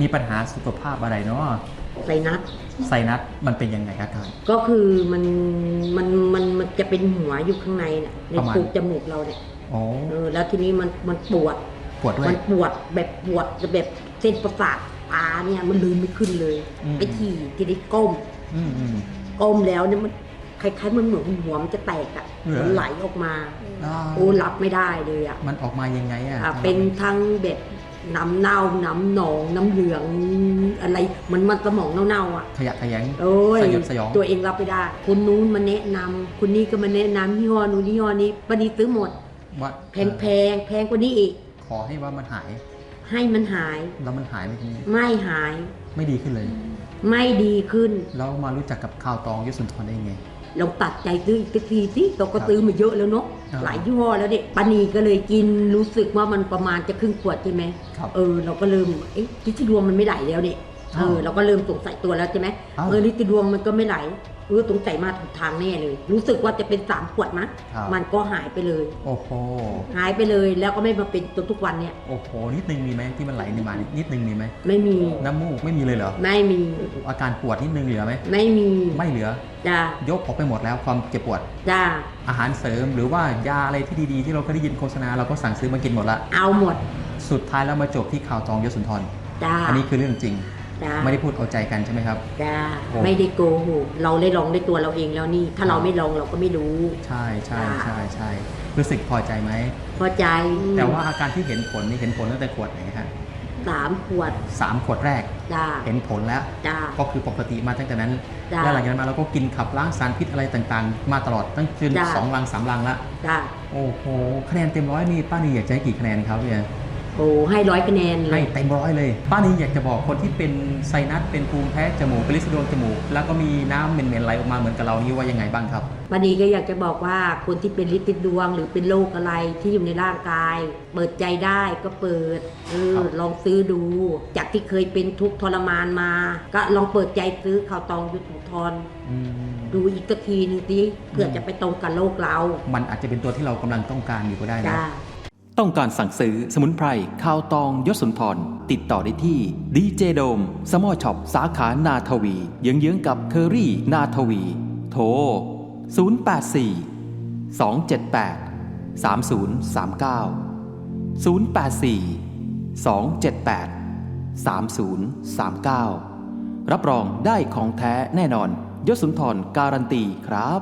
มีปัญหาสุขภาพอะไรเนาะไซนัสไซนัสมันเป็นยังไงอาการก็คือมันมันมันมันจะเป็นหัวอยู่ข้างในเนี่ยในประมาณปลูกจมูกเราเนี่ยโอ้เออแล้วทีนี้มันมันปวด ปวดด้วยมันปวดแบบปวดแบบเส้นประสาทตาเนี่ยมันลืมไม่ขึ้นเลยอืม ไปขี่ทีนี้ก้มอืมอืม ก้มแล้วเนี่ยมันคล้ายๆมันเหมือนหัวมันจะแตกอะเหรอ มันไหลออกมา อ่าโอ้รับไม่ได้เลยอะมันออกมายังไงอะอะเป็นทั้งแบบ น้ำเน่าน้ำหนองน้ำเหลืองอะไรมันมันสมองเน่าๆอะขยะแขยงโอ้ยสยดสยองตัวเองรับไม่ได้คนนู้นมาแนะนำคนนี้ก็มาแนะนำยี่ห้อนู้นยี่ห้อนี้ปนีซื้อหมด ว่าแพงแพงแพงกว่านี้อีก ขอให้ว่ามันหายให้มันหายแล้วมันหายไหมทีนี้ไม่หายไม่ดีขึ้นเลย ไม่ดีขึ้น แล้วมารู้จักกับข่าวตองยศสุนทรได้ยังไง ลองตัดใจซื้ออีกสักทีสิเราก็ซื้อมาเยอะแล้วเนาะครับหลายยี่ห้อแล้วเด็กปานีก็เลยกินรู้สึกว่ามันประมาณจะครึ่งขวดใช่ไหมครับเออเราก็เริ่มเอ๊ะลิตรดวงมันไม่ไหลแล้วเนี่ย เอออ้าวเราก็เริ่มสงสัยตัวแล้วใช่ไหมอ้าวเออลิตรดวงมันก็ไม่ไหลเออสงสัยมาถูกทางแน่เลย รู้สึกว่าจะเป็นสามขวดมั้งครับมันก็หายไปเลย โอ้โหหายไปเลยแล้วก็ไม่มาเป็นจนทุกวันเนี่ยโอ้โหนิดนึงมีไหมที่มันไหลในมานิดนึงมีไหมไม่มีน้ำมูกไม่มีเลยเหรอไม่มี อาการปวดนิดนึงเหลือไหมไม่มีไม่เหลือจ้ายกออกไปหมดแล้วความเจ็บปวดจ้าอาหารเสริมหรือว่ายาอะไรที่ดีๆ ที่เราเคยได้ยินโฆษณาเราก็สั่งซื้อมากินหมดละเอาหมด สุดท้ายแล้วมาจบที่ข่าวตองยศสุนทรจ้าอันนี้คือเรื่องจริง จ้าไม่ได้พูดเอาใจกันใช่ไหมครับ จ้าโอ้ไม่ได้โกหกเราได้ลองด้วยตัวเราเองแล้วนี่ ถ้าเราไม่ลองเราก็ไม่รู้ ใช่ใช่จ้าใช่ใช่รู้สึกพอใจไหม พอใจแต่ว่าอาการที่เห็นผลนี่เห็นผลตั้งแต่ขวดไหนฮะสามขวดสามขวดแรกจ้าเห็นผลแล้ว จ้า ก็คือปกติมาตั้งแต่นั้น จ้าแล้วหลังจากนั้นมาเราก็กินขับล้างสารพิษอะไรต่างๆ มาตลอดตั้งจนจ้าสองลังสามลังละ จ้าโอ้โหคะแนนเต็มร้อยนี่ป้านีอยากจะให้กี่คะแนนครับเนี่ยโอ้ให้ร้อยคะแนนเลให้ย เต็มร้อยเลย ป้านีอยากจะบอกคนที่เป็นไซนัสเป็นภูมิแพ้จมูกเป็นลินดวงจมูก แล้วก็มีน้ำเหม็นๆไหลออกมาเหมือนกับเรานี่ว่ายังไงบ้างครับ วันนี้ก็อยากจะบอกว่าคนที่เป็นลิติดดวง หรือเป็นโรคอะไรที่อยู่ในร่างกาย เปิดใจได้ก็เปิดเออครับ ลองซื้อดู จากที่เคยเป็นทุกข์ทรมานมา ก็ลองเปิดใจซื้อข่าวตองยุทธทรอืม ดูอีกสักทีหนึงสิเพื่อจะไปตรงกับโลกเรามันอาจจะเป็นตัวที่เรากำลังต้องการอยู่ก็ได้นะ จ้า ต้องการสั่งซื้อสมุนไพรข้าวตองยศสุนทรติดต่อได้ที่ดีเจโดมสมอช็อปสาขานาทวี เยื้องๆกับเคอรี่นาทวี โทร 084 278 3039 084 278 3039 รับรองได้ของแท้แน่นอนยศสุนทรการันตีครับ